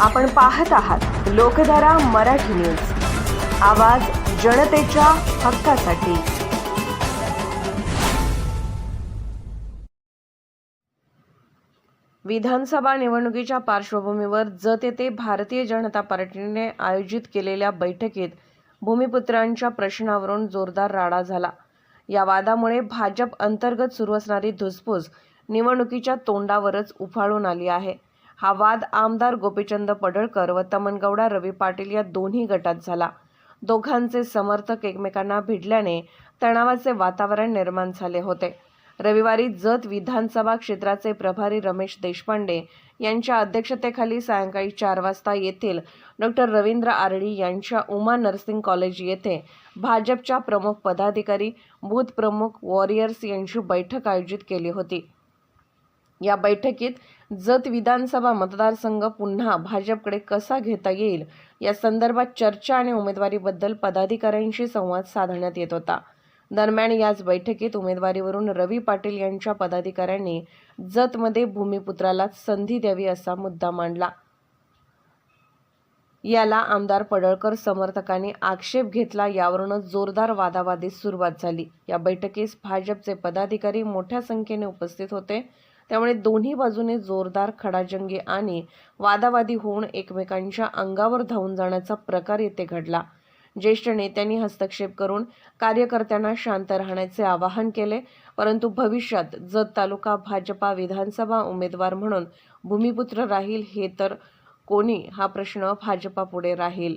आपण पाहत आहात लोकधारा मराठी न्यूज. आवाज जनतेच्या हक्कासाठी. विधानसभा निवडणुकीच्या पार्श्वभूमीवर जत येथे भारतीय जनता पार्टीने आयोजित केलेल्या बैठकीत भूमिपुत्रांच्या प्रश्नावरून जोरदार राडा झाला. या वादामुळे भाजप अंतर्गत सुरू असणारी धुसफूस निवडणुकीच्या तोंडावरच उफाळून आली आहे. हा वाद आमदार गोपीचंद पडळकर व तमनगौडा रवी पाटील या दोन्ही गटात झाला. दोघांचे समर्थक एकमेकांना भिडल्याने तणावाचे वातावरण निर्माण झाले होते. रविवारी जत विधानसभा क्षेत्राचे प्रभारी रमेश देशपांडे यांच्या अध्यक्षतेखाली सायंकाळी चार वाजता येथील डॉक्टर रवींद्र आरडी यांच्या उमा नर्सिंग कॉलेज येथे भाजपच्या प्रमुख पदाधिकारी बूथ प्रमुख वॉरियर्स यांची बैठक आयोजित केली होती. या बैठकीत जत विधानसभा मतदारसंघ पुन्हा भाजपकडे कसा घेता येईल? या संदर्भात चर्चा आणि उमेदवारीबद्दल पदाधिकाऱ्यांशी संवाद साधण्यात येत होता. दरम्यान याच बैठकीत उमेदवारीवरून रवी पाटील यांच्या पदाधिकाऱ्यांनी जतमध्ये भूमिपुत्राला संधी द्यावी असा मुद्दा मांडला. याला आमदार पडळकर समर्थकांनी आक्षेप घेतला यावरूनच जोरदार वादावादीस सुरुवात झाली. या बैठकीस भाजपचे पदाधिकारी मोठ्या संख्येने उपस्थित होते. त्यामुळे दोन्ही बाजूने जोरदार खडाजंगी आणि वादावादी होऊन एकमेकांच्या अंगावर धावून जाण्याचा प्रकार येथे घडला. ज्येष्ठ नेत्यांनी हस्तक्षेप करून कार्यकर्त्यांना शांत राहण्याचे आवाहन केले परंतु भविष्यात जत तालुका भाजपा विधानसभा उमेदवार म्हणून भूमिपुत्र राहील हे तर कोणी? हा प्रश्न भाजपापुढे राहील.